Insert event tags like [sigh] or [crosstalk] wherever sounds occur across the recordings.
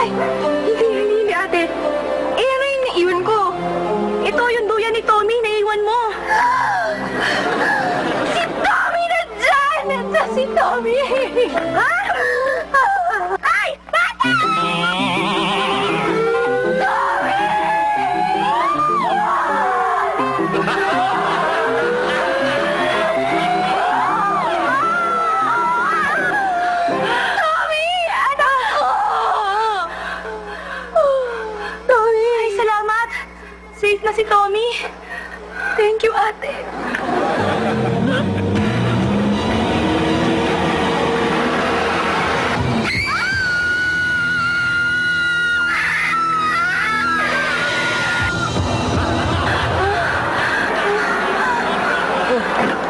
Ay, hindi, hindi, hindi, ate. Eh, ano yung naiwan ko? Ito yung duya ni Tommy, naiwan mo. [gasps] si Tommy na dyan! Nasa si Tommy! ha? [laughs] Safe na si Tommy. Thank you, ate.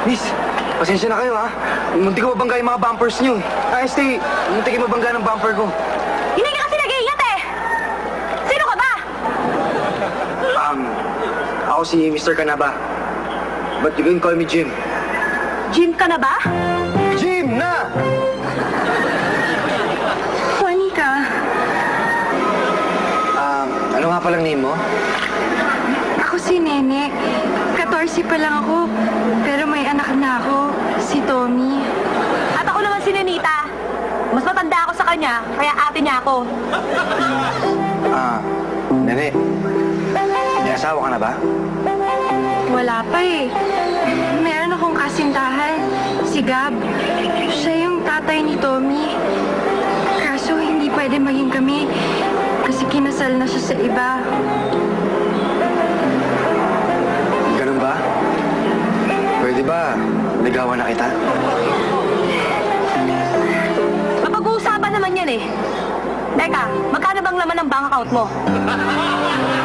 Miss, pasensya na kayo ha. Munti ko mabangga yung mga bumpers niyo. Ah, stay. Munti ko mabangga ng bumper ko. Hindi ka kasi nag-iingat eh! Sino ka ba? Um, ako si Mr. Kanaba. But you can call me Jim. Jim ka na ba? Jim na! Funny ka. Um, ano nga palang name mo? Ako si Nene. 14 pa lang ako. Pero may anak na ako. Si Tommy. At ako naman si Nenita. Mas matanda ako sa kanya, kaya ate niya ako. Ah, nene. Asawa ka na ba? Wala pa eh. Meron akong kasintahan, si Gab. Siya yung tatay ni Tommy. Kaso hindi pwede maging kami kasi kinasal na siya sa iba. Ganun ba? Pwede ba? Ligawan na kita? Mapag-uusapan naman yan eh. Teka, magkano bang laman ng bank account mo? [laughs]